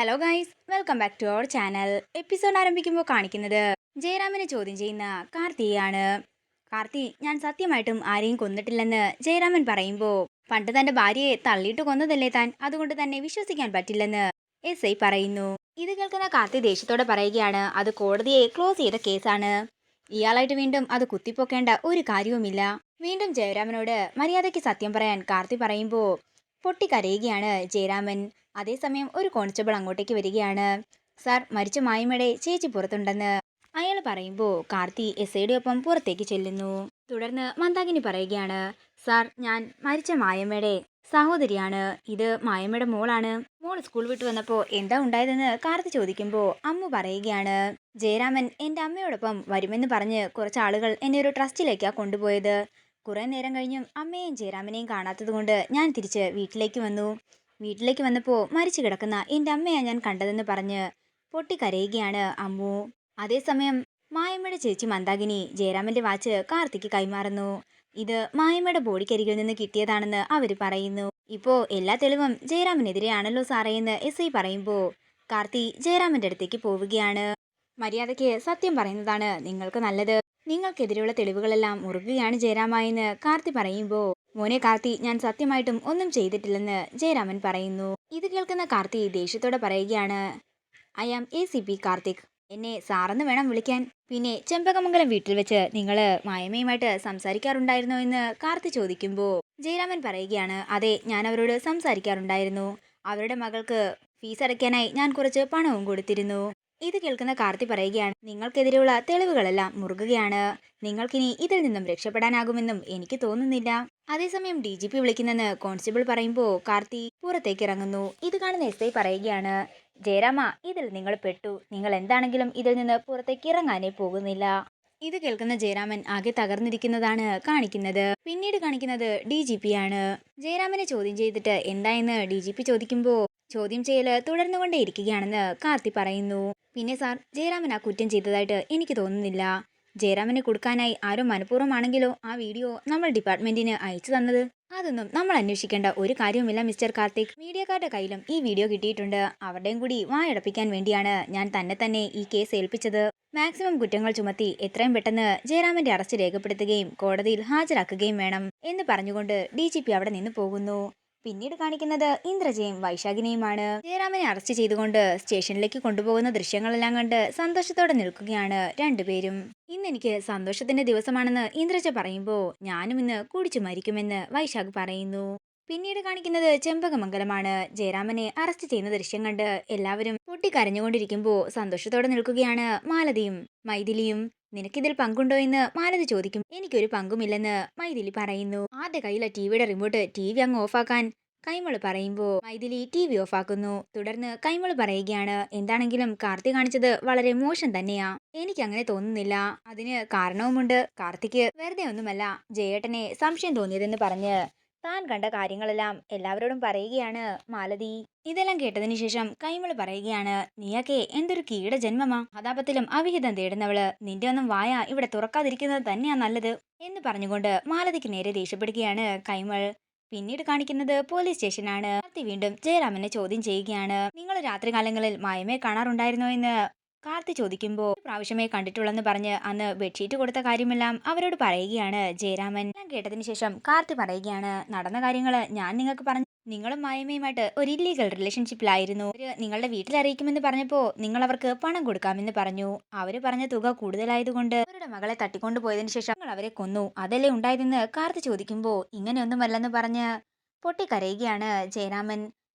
Hello guys welcome back to our channel episode ആരംഭിക്കുമ്പോൾ കാണിക്കുന്നത് ജയറാമിനെ ചോദ്യം ചെയ്യുന്ന കാർത്തിയാണ് കാർത്തി ഞാൻ സത്യമായിട്ടും ആരെയും കൊന്നിട്ടില്ലെന്ന് ജയറാമൻ പറയുമ്പോൾ പണ്ട് തന്റെ ഭാര്യയെ തള്ളിയിട്ട് കൊന്നതല്ലേ താൻ? അതുകൊണ്ട് തന്നെ വിശ്വസിക്കാൻ പറ്റില്ലെന്ന് എസ് ഐ പറയുന്നു. ഇത് കേൾക്കുന്ന കാർത്തി ദേഷ്യത്തോടെ പറയുകയാണ് അത് കോടതിയെ ക്ലോസ് ചെയ്ത കേസാണ്. ഇയാളായിട്ട് വീണ്ടും അത് കുത്തിപ്പൊക്കേണ്ട ഒരു കാര്യവുമില്ല. വീണ്ടും ജയരാമനോട് മര്യാദയ്ക്ക് സത്യം പറയാൻ കാർത്തി പറയുമ്പോൾ പൊട്ടിക്കരയുകയാണ്. ജയരാമൻ അതേസമയം ഒരു കോൺസ്റ്റബിൾ അങ്ങോട്ടേക്ക് വരികയാണ്. സാർ മരിച്ച മായ്മയുടെ ചേച്ചി പുറത്തുണ്ടെന്ന് അയാൾ പറയുമ്പോൾ കാർത്തി എസ് ഐയുടെ ഒപ്പം പുറത്തേക്ക് ചെല്ലുന്നു. തുടർന്ന് മന്ദാകിനി പറയുകയാണ് സാർ ഞാൻ മരിച്ച മായമ്മയുടെ സഹോദരിയാണ്. ഇത് മായമ്മയുടെ മോളാണ്. മോൾ സ്കൂൾ വിട്ടു വന്നപ്പോൾ എന്താ ഉണ്ടായതെന്ന് കാർത്തി ചോദിക്കുമ്പോൾ അമ്മ പറയുകയാണ് ജയരാമൻ എന്റെ അമ്മയോടൊപ്പം വരുമെന്ന് പറഞ്ഞ് കുറച്ച് ആളുകൾ എന്നെ ഒരു ട്രസ്റ്റിലേക്കാണ് കൊണ്ടുപോയത്. കുറേ നേരം കഴിഞ്ഞും അമ്മയും ജയരാമനെയും കാണാത്തതുകൊണ്ട് ഞാൻ തിരിച്ച് വീട്ടിലേക്ക് വന്നു. വീട്ടിലേക്ക് വന്നപ്പോൾ മരിച്ചു കിടക്കുന്ന എന്റെ അമ്മയാണ് ഞാൻ കണ്ടതെന്ന് പറഞ്ഞ് പൊട്ടിക്കരയുകയാണ് അമ്മു. അതേസമയം മായമ്മയുടെ ചേച്ചി മന്ദാകിനി ജയരാമന്റെ വാച്ച് കാർത്തിക്ക് കൈമാറുന്നു. ഇത് മായമ്മയുടെ ബോഡിക്കരികിൽ നിന്ന് കിട്ടിയതാണെന്ന് അവർ പറയുന്നു. ഇപ്പോൾ എല്ലാ തെളിവും ജയരാമനെതിരെയാണല്ലോ സാറേ എന്ന് എസ് ഐ പറയുമ്പോൾ കാർത്തി ജയരാമന്റെ അടുത്തേക്ക് പോവുകയാണ്. മര്യാദയ്ക്ക് സത്യം പറയുന്നതാണ്. നിങ്ങൾക്ക് നല്ലത്. നിങ്ങൾക്കെതിരെയുള്ള തെളിവുകളെല്ലാം മുറുകുകയാണ് ജയരാമായെന്ന് കാർത്തി പറയുമ്പോൾ മോനെ കാർത്തി ഞാൻ സത്യമായിട്ടും ഒന്നും ചെയ്തിട്ടില്ലെന്ന് ജയരാമൻ പറയുന്നു. ഇത് കേൾക്കുന്ന കാർത്തി ദേഷ്യത്തോടെ പറയുകയാണ് I am A C P Karthik. എന്നെ സാറെന്ന് വേണം വിളിക്കാൻ. പിന്നെ ചെമ്പകമംഗലം വീട്ടിൽ വെച്ച് നിങ്ങൾ മായമയുമായിട്ട് സംസാരിക്കാറുണ്ടായിരുന്നോ എന്ന് കാർത്തി ചോദിക്കുമ്പോൾ ജയരാമൻ പറയുകയാണ് അതെ ഞാൻ അവരോട് സംസാരിക്കാറുണ്ടായിരുന്നു. അവരുടെ മകൾക്ക് ഫീസ് അടയ്ക്കാനായി ഞാൻ കുറച്ച് പണവും കൊടുത്തിരുന്നു. ഇത് കേൾക്കുന്ന കാർത്തി പറയുകയാണ് നിങ്ങൾക്കെതിരെയുള്ള തെളിവുകളെല്ലാം മുറുകുകയാണ്. നിങ്ങൾക്കിനി ഇതിൽ നിന്നും രക്ഷപ്പെടാനാകുമെന്നും എനിക്ക് തോന്നുന്നില്ല. അതേസമയം ഡി ജി പി വിളിക്കുന്നെന്ന് കോൺസ്റ്റബിൾ പറയുമ്പോൾ കാർത്തി പുറത്തേക്ക് ഇറങ്ങുന്നു ഇത് കാണുന്ന എസ് ഐ പറയുകയാണ് ജയരാമ ഇതിൽ നിങ്ങൾ പെട്ടു. നിങ്ങൾ എന്താണെങ്കിലും ഇതിൽ നിന്ന് പുറത്തേക്ക് ഇറങ്ങാനേ പോകുന്നില്ല. ഇത് കേൾക്കുന്ന ജയരാമൻ ആകെ തകർന്നിരിക്കുന്നതാണ് കാണിക്കുന്നത്. പിന്നീട് കാണിക്കുന്നത് ഡി ജി പി ആണ്. ജയരാമനെ ചോദ്യം ചെയ്തിട്ട് എന്തായെന്ന് ഡി ജി പി ചോദിക്കുമ്പോൾ ചോദ്യം ചെയ്യൽ തുടർന്നുകൊണ്ടേയിരിക്കുകയാണെന്ന് കാർത്തി പറയുന്നു. പിന്നെ സാർ ജയരാമൻ ആ കുറ്റം ചെയ്തതായിട്ട് എനിക്ക് തോന്നുന്നില്ല. ജയരാമന് കൊടുക്കാനായി ആരോ മനഃപൂർവമാണെങ്കിലോ ആ വീഡിയോ നമ്മൾ ഡിപ്പാർട്ട്മെന്റിന് അയച്ചു തന്നത്? അതൊന്നും നമ്മൾ അന്വേഷിക്കേണ്ട ഒരു കാര്യവുമില്ല മിസ്റ്റർ കാർത്തിക്. മീഡിയക്കാരുടെ കയ്യിലും ഈ വീഡിയോ കിട്ടിയിട്ടുണ്ട്. അവരുടെയും കൂടി വായടപ്പിക്കാൻ വേണ്ടിയാണ് ഞാൻ തന്നെ തന്നെ ഈ കേസ് ഏൽപ്പിച്ചത്. മാക്സിമം കുറ്റങ്ങൾ ചുമത്തി എത്രയും പെട്ടെന്ന് ജയരാമന്റെ അറസ്റ്റ് രേഖപ്പെടുത്തുകയും കോടതിയിൽ ഹാജരാക്കുകയും വേണം എന്ന് പറഞ്ഞുകൊണ്ട് ഡി അവിടെ നിന്ന് പോകുന്നു. പിന്നീട് കാണിക്കുന്നത് ഇന്ദ്രജയും വൈശാഖിനെയുമാണ്. ജയരാമനെ അറസ്റ്റ് ചെയ്തുകൊണ്ട് സ്റ്റേഷനിലേക്ക് കൊണ്ടുപോകുന്ന ദൃശ്യങ്ങളെല്ലാം കണ്ട് സന്തോഷത്തോടെ നിൽക്കുകയാണ് രണ്ടുപേരും. ഇന്ന് എനിക്ക് സന്തോഷത്തിന്റെ ദിവസമാണെന്ന് ഇന്ദ്രജ പറയുമ്പോൾ ഞാനും ഇന്ന് കുടിച്ചു മരിക്കുമെന്ന് വൈശാഖ് പറയുന്നു. പിന്നീട് കാണിക്കുന്നത് ചെമ്പകമംഗലമാണ്. ജയരാമനെ അറസ്റ്റ് ചെയ്യുന്ന ദൃശ്യം കണ്ട് എല്ലാവരും പൊട്ടിക്കരഞ്ഞുകൊണ്ടിരിക്കുമ്പോൾ സന്തോഷത്തോടെ നിൽക്കുകയാണ് മാലതിയും. മൈഥിലിയും നിനക്കിതിൽ പങ്കുണ്ടോ എന്ന് മാലതി ചോദിക്കും. എനിക്കൊരു പങ്കുമില്ലെന്ന് മൈഥിലി പറയുന്നു. ആദ്യ കയ്യിലെ ടിവിയുടെ റിമോട്ട് ടി വി അങ്ങ് ഓഫാക്കാൻ കൈമൾ പറയുമ്പോൾ മൈഥിലി ടി വി ഓഫാക്കുന്നു. തുടർന്ന് കൈമൾ പറയുകയാണ് എന്താണെങ്കിലും കാർത്തി കാണിച്ചത് വളരെ മോശം തന്നെയാ. എനിക്ക് അങ്ങനെ തോന്നുന്നില്ല. അതിന് കാരണവുമുണ്ട്. കാർത്തിക്ക് വെറുതെ ഒന്നുമല്ല. ജയേട്ടനെ സംശയം തോന്നിയതെന്ന് പറഞ്ഞ് താൻ കണ്ട കാര്യങ്ങളെല്ലാം എല്ലാവരോടും പറയുകയാണ് മാലതി. ഇതെല്ലാം കേട്ടതിന് ശേഷം കൈമൾ പറയുകയാണ് നീയൊക്കെ എന്തൊരു കീട ജന്മമാ. അതാപത്തിലും അവിഹിതം തേടുന്നവൾ. നിന്റെ ഒന്നും വായ. ഇവിടെ തുറക്കാതിരിക്കുന്നത് തന്നെയാ നല്ലത്. എന്ന് പറഞ്ഞുകൊണ്ട് മാലതിക്ക് നേരെ ദേഷ്യപ്പെടുകയാണ് കൈമൾ. പിന്നീട് കാണിക്കുന്നത് പോലീസ് സ്റ്റേഷനാണ്. വീണ്ടും ജയരാമനെ ചോദ്യം ചെയ്യുകയാണ്. നിങ്ങൾ രാത്രികാലങ്ങളിൽ മായമേ കാണാറുണ്ടായിരുന്നോ? എന്ന് കാർത്തി ചോദിക്കുമ്പോൾ പ്രാവശ്യമേ കണ്ടിട്ടുള്ളെന്ന് പറഞ്ഞ് അന്ന് ബെഡ്ഷീറ്റ് കൊടുത്ത കാര്യമെല്ലാം അവരോട് പറയുകയാണ് ജയരാമൻ. ഞാൻ കേട്ടതിന് ശേഷം കാർത്തി പറയുകയാണ് നടന്ന കാര്യങ്ങൾ ഞാൻ നിങ്ങൾക്ക് പറഞ്ഞു നിങ്ങളും മായമയുമായിട്ട് ഒരു ഇല്ലീഗൽ റിലേഷൻഷിപ്പിലായിരുന്നു അവർ നിങ്ങളുടെ വീട്ടിൽ അറിയിക്കുമെന്ന് പറഞ്ഞപ്പോൾ നിങ്ങൾ അവർക്ക് പണം കൊടുക്കാമെന്ന് പറഞ്ഞു. അവർ പറഞ്ഞ തുക കൂടുതലായതുകൊണ്ട് അവരുടെ മകളെ തട്ടിക്കൊണ്ടു പോയതിന് ശേഷം നിങ്ങൾ അവരെ കൊന്നു. അതല്ലേ ഉണ്ടായതെന്ന് കാർത്തി ചോദിക്കുമ്പോൾ ഇങ്ങനെയൊന്നുമല്ലെന്ന് പറഞ്ഞ് പൊട്ടിക്കരയുകയാണ് ജയരാമൻ.